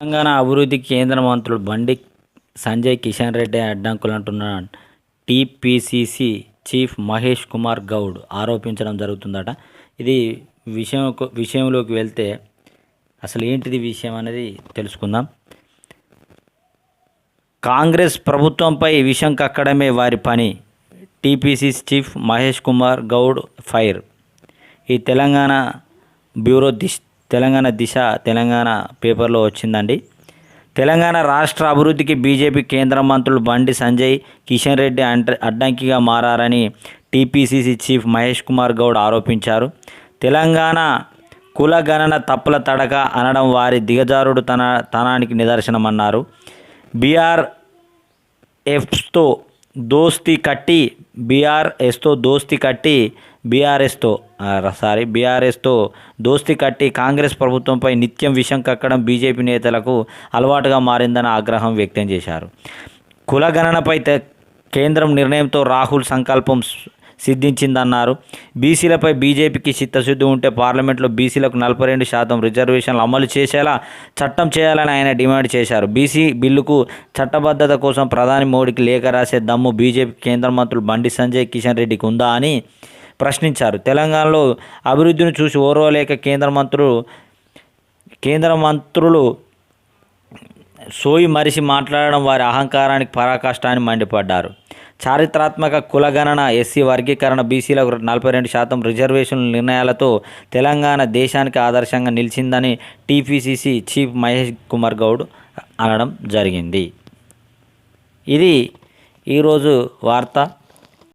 తెలంగాణ అభివృద్ధి కేంద్ర మంత్రులు బండి సంజయ్ కిషన్ రెడ్డి అడ్డంకులంటున్న టీపీసీసీ చీఫ్ మహేష్ కుమార్ గౌడ్ ఆరోపించడం జరుగుతుందట. ఇది విషయం విషయంలోకి వెళ్తే అసలు ఏంటిది విషయం అనేది తెలుసుకుందాం. కాంగ్రెస్ ప్రభుత్వంపై విషం కక్కడమే వారి పని. TPCC chief Mahesh Kumar Goud fire. ఈ తెలంగాణ బ్యూరో దిష్ తెలంగాణ దిశ తెలంగాణ పేపర్లో వచ్చిందండి. తెలంగాణ రాష్ట్ర అభివృద్ధికి బీజేపీ కేంద్ర మంత్రులు బండి సంజయ్ కిషన్ రెడ్డి అంట అడ్డంకిగా మారారని టీపీసీసీ చీఫ్ మహేష్ కుమార్ గౌడ్ ఆరోపించారు. తెలంగాణ కుల గణన తప్పుల తడక అనడం వారి దిగజారుడు తన తనానికి నిదర్శనమన్నారు. బీఆర్ ఎఫ్తో దోస్తీ కట్టి బీఆర్ఎస్తో దోస్తీ కట్టి బీఆర్ఎస్తో సారీ బీఆర్ఎస్తో దోస్తీ కట్టి కాంగ్రెస్ ప్రభుత్వంపై నిత్యం విషం కక్కడం బీజేపీ నేతలకు అలవాటుగా మారిందని ఆగ్రహం వ్యక్తం చేశారు. కులగణనపై కేంద్రం నిర్ణయంతో రాహుల్ సంకల్పం సిద్ధించిందన్నారు. బీసీలపై బీజేపీకి చిత్తశుద్ధి ఉంటే పార్లమెంట్లో బీసీలకు నలభై రెండు శాతం రిజర్వేషన్లు అమలు చేసేలా చట్టం చేయాలని ఆయన డిమాండ్ చేశారు. బీసీ బిల్లుకు చట్టబద్ధత కోసం ప్రధాని మోడీకి లేఖ రాసే దమ్ము బీజేపీ కేంద్ర మంత్రులు బండి సంజయ్ కిషన్ రెడ్డికి ఉందా అని ప్రశ్నించారు. తెలంగాణలో అభివృద్ధిని చూసి ఓర్వలేక కేంద్ర మంత్రులు కేంద్ర మంత్రులు సోయి మరిసి మాట్లాడడం వారి అహంకారానికి పరాకాష్టాన్ని మండిపడ్డారు. చారిత్రాత్మక కులగణన ఎస్సీ వర్గీకరణ బీసీలకు నలభై రెండు శాతం రిజర్వేషన్ నిర్ణయాలతో తెలంగాణ దేశానికి ఆదర్శంగా నిలిచిందని టీపీసీసీ చీఫ్ మహేష్ కుమార్ గౌడ్ అనడం జరిగింది. ఇది ఈరోజు వార్త.